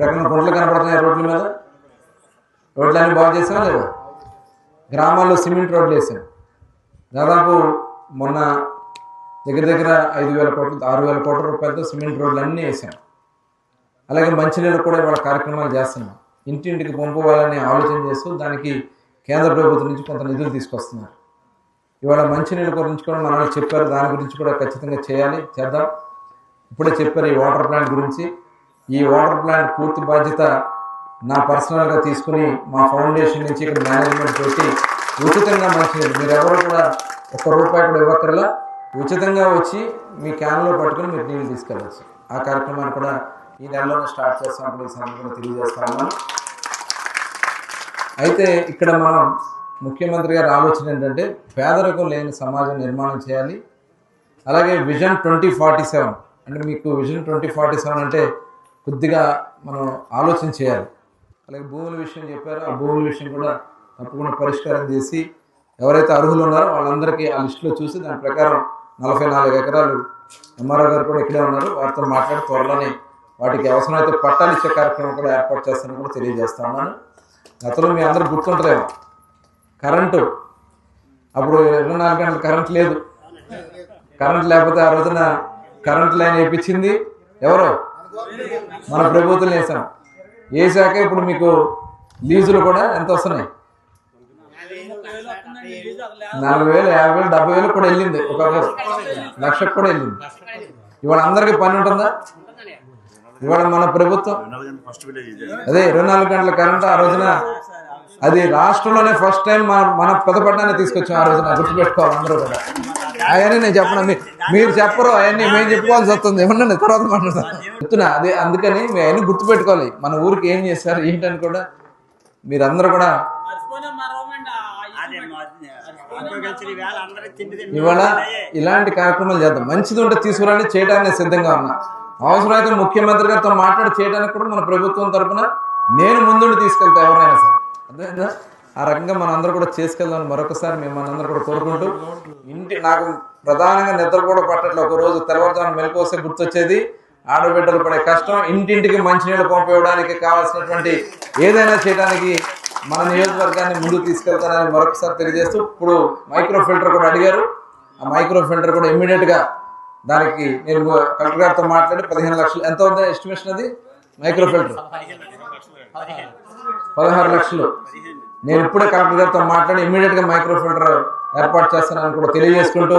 ఎక్కడ గుంటలు కనపడుతున్నాయి రోడ్ల మీద. రోడ్లన్నీ బాగు చేసాం లేదా గ్రామాల్లో సిమెంట్ రోడ్లు వేసాం. దాదాపు మొన్న దగ్గర దగ్గర ఐదు వేల కోట్లు ఆరు వేల కోట్ల రూపాయలతో సిమెంట్ రోడ్లు అన్నీ వేసాం. అలాగే మంచినీళ్ళు కూడా ఇవాళ కార్యక్రమాలు చేస్తున్నాం. ఇంటింటికి పంపుకోవాలని ఆలోచన చేస్తూ దానికి కేంద్ర ప్రభుత్వం నుంచి కొంత నిధులు తీసుకొస్తున్నారు. ఇవాళ మంచినీళ్ళ గురించి కూడా మన చెప్పారు దాని గురించి కూడా ఖచ్చితంగా చేయాలి చేద్దాం. ఇప్పుడే చెప్పారు ఈ వాటర్ ప్లాంట్ గురించి. ఈ వాటర్ ప్లాంట్ పూర్తి బాధ్యత నా పర్సనల్గా తీసుకుని మా ఫౌండేషన్ నుంచి ఇక్కడ మేనేజ్మెంట్ పెట్టి ఉచితంగా మంచిది మీరు ఎవరు కూడా ఒక్క రూపాయి కూడా ఇవ్వక్కర్లా. ఉచితంగా వచ్చి మీ క్యాన్లో పట్టుకుని మీరు నీళ్ళు తీసుకెళ్ళచ్చు. ఆ కార్యక్రమాన్ని కూడా ఈ నెలలోనే స్టార్ట్ చేస్తాం ఈ సందర్భంగా తెలియజేస్తాము అయితే ఇక్కడ మనం ముఖ్యమంత్రి గారి ఆలోచన ఏంటంటే పేదరికం లేని సమాజం నిర్మాణం చేయాలి. అలాగే విజన్ ట్వంటీ ఫార్టీ సెవెన్ అంటే మీకు విజన్ ట్వంటీ ఫార్టీ సెవెన్ అంటే కొద్దిగా మనం ఆలోచన చేయాలి. అలాగే భూముల విషయం చెప్పారు. ఆ భూముల విషయం కూడా తప్పకుండా పరిష్కారం చేసి ఎవరైతే అర్హులు ఉన్నారో వాళ్ళందరికీ ఆ లిస్టులో చూసి దాని ప్రకారం నలభై నాలుగు ఎకరాలు ఎంఆర్ఓ గారు కూడా ఇక్కడే ఉన్నారు. వారితో మాట్లాడి త్వరలోనే వాటికి అవసరమైతే పట్టాలు ఇచ్చే కార్యక్రమం కూడా ఏర్పాటు చేస్తానని కూడా తెలియజేస్తా ఉన్నాను. గతంలో మీ అందరూ గుర్తుంటుందేమో కరెంటు. అప్పుడు ఇరవై నాలుగు గంటలు కరెంట్ లేదు. కరెంట్ లేకపోతే ఆ రోజున కరెంట్ లైన్ వేయించింది ఎవరు? మన ప్రభుత్వం వేసాం వేసాక ఇప్పుడు మీకు లీజులు కూడా ఎంత వస్తున్నాయి? నాలుగు వేలు యాభై వేలు డెబ్బై వేలు కూడా వెళ్ళింది ఒక్కొక్కరు లక్షకు కూడా వెళ్ళింది. ఇవాళ అందరికీ పని ఉంటుందా? ఇవాళ మన ప్రభుత్వం? అదే ఇరవై నాలుగు గంటల కరెంట్ ఆ రోజున అది రాష్ట్రంలోనే ఫస్ట్ టైం మన మన పెద్దపట్నాన్ని తీసుకొచ్చాం ఆ రోజున గుర్తుపెట్టుకోవాలి అందరూ కూడా. అవన్నీ నేను చెప్పను. మీ- మీరు చెప్పరు అవన్నీ మేము చెప్పుకోవాల్సి వస్తుంది. ఏమన్నా తర్వాత మాట్లాడతాను చెప్తున్నా అదే అందుకని మేము అవన్నీ గుర్తుపెట్టుకోవాలి. మన ఊరికి ఏం చేస్తారు ఏంటని కూడా మీరందరూ కూడా ఇవాళ ఇలాంటి కార్యక్రమాలు చేద్దాం. మంచిది ఉంటే తీసుకురండి చేయడానికి సిద్ధంగా ఉన్నా. అవసరమైతే ముఖ్యమంత్రి గారితో మాట్లాడి చేయడానికి కూడా మన ప్రభుత్వం తరపున నేను ముందుండి తీసుకెళ్తా ఎవరైనా సరే. అర్థమైందా? ఆ రకంగా మనం అందరూ కూడా చేసుకెళ్దామని మరొకసారి మేము మనందరూ కూడా కోరుకుంటూ ఇంటి నాకు ప్రధానంగా నిద్ర కూడా పట్టట్లే. ఒక రోజు తెల్లవారుజామున మెలకు గుర్తొచ్చేది ఆడబిడ్డలు పడే కష్టం ఇంటింటికి మంచినీళ్ళు పంపివ్వడానికి కావాల్సినటువంటి ఏదైనా చేయడానికి మన నియోజకవర్గాన్ని ముందుకు తీసుకెళ్తానని మరొకసారి తెలియజేస్తూ ఇప్పుడు మైక్రో ఫిల్టర్ కూడా అడిగారు. ఆ మైక్రో ఫిల్టర్ కూడా ఇమ్మీడియట్గా దానికి నేను కలెక్టర్ గారితో మాట్లాడి పదిహేను లక్షలు ఎంత ఉంది ఎస్టిమేషన్ అది? Micro filter. పదహారు లక్షలు. నేను ఇప్పుడే కలెక్టర్ గారితో మాట్లాడి ఇమ్మీడియట్గా మైక్రో ఫిల్టర్ ఏర్పాటు చేస్తానని కూడా తెలియజేసుకుంటూ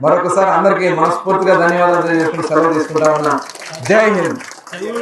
మరొకసారి అందరికీ మనస్ఫూర్తిగా ధన్యవాదాలు తెలియజేసుకుంటూ సెలవు తీసుకుంటా ఉన్నా జై హింద్.